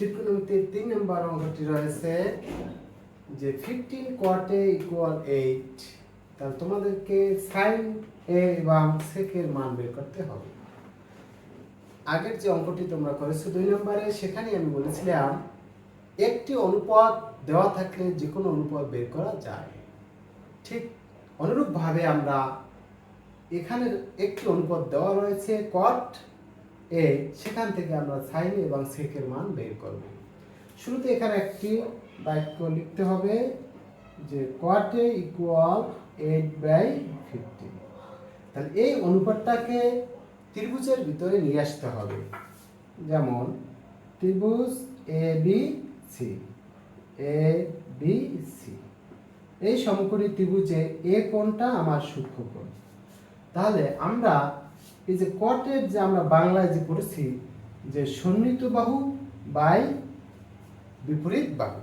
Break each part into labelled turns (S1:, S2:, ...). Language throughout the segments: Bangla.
S1: ত্রিকোণমিতির তিন নম্বর অঙ্কটি রয়েছে যে ফিফটিন কোয়ার্টে ইকুয়াল এইট তাহলে তোমাদেরকে সাইন এ এবং সেকের মান বের করতে হবে। আগের যে অঙ্কটি তোমরা করেছ দুই নম্বরে, সেখানে আমি বলেছিলাম, একটি অনুপাত দেওয়া থাকলে যে কোনো অনুপাত বের করা যায়। ঠিক অনুরূপভাবে আমরা এখানে একটি অনুপাত দেওয়া রয়েছে কট এ, সেখান থেকে আমরা সাইন এবং সেকের মান বের করব। শুরুতে এখানে একটি বাক্য লিখতে হবে যে A equal eight by fifteen তাহলে এই অনুপাতটাকে ত্রিভুজের ভিতরে নিয়ে আসতে হবে। যেমন ত্রিভুজ A B C A B C এই সমকোণী ত্রিভুজে এ কোণটা আমার সূক্ষ্ম কোণ। তাহলে আমরা এই যে কটের যে আমরা বাংলায় যে পড়েছি, যে সন্নিহিত বাহু বাই বিপরীত বাহু।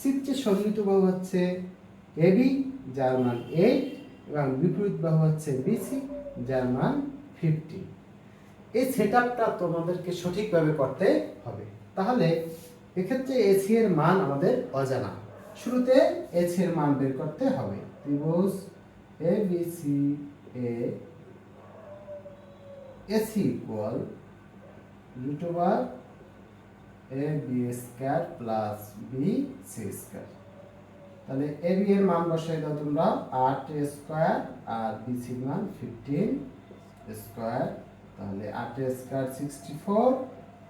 S1: চিত্রে সন্নিহিত বাহু হচ্ছে এবি যার মান এইট এবং বিপরীত বাহু হচ্ছে বিসি যার মান ফিফটি। এই সেট আপটা তোমাদেরকে সঠিকভাবে করতে হবে। তাহলে এক্ষেত্রে এসি এর মান আমাদের অজানা। শুরুতে এসি এর মান বের করতে হবে। ত্রিভুজ A B C A AC equal root over A B square plus B C square তাহলে এ বি এর মান বসাই দাও তোমরা, আট স্কয়ার আর বি সির মান ফিফটিন স্কয়ার তাহলে আট square sixty four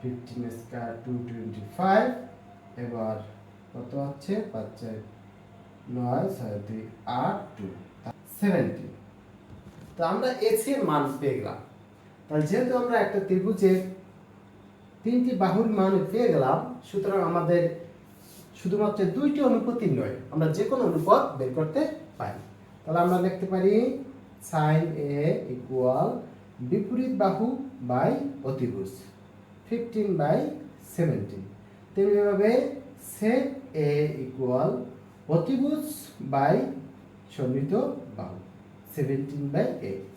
S1: fifteen square two twenty five এবার কত হচ্ছে? পাঁচ নয়, ছয় দুই, আট টু সেভেন্টি তো আমরা এসি এর মান পেয়ে গেলাম। তাহলে যেহেতু আমরা একটা ত্রিভুজের তিনটি বাহুর মান পেয়ে গেলাম, সুতরাং আমাদের শুধুমাত্র দুইটি অনুপাতই নয়, আমরা যে কোনো অনুপাত বের করতে পারি। তাহলে আমরা লিখতে পারি সাইন এ ইকুয়াল বিপরীত বাহু বাই অতিভুজ ফিফটিন বাই সেভেন্টিন তেমনিভাবে সেক এ ইকুয়াল অতিভুজ বাই সন্নিহিত বাহু সেভেন্টিন বাই এইট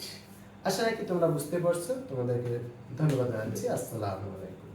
S1: আশা রাখি তোমরা বুঝতে পারছ। তোমাদেরকে ধন্যবাদ জানাচ্ছি। আসসালামু আলাইকুম।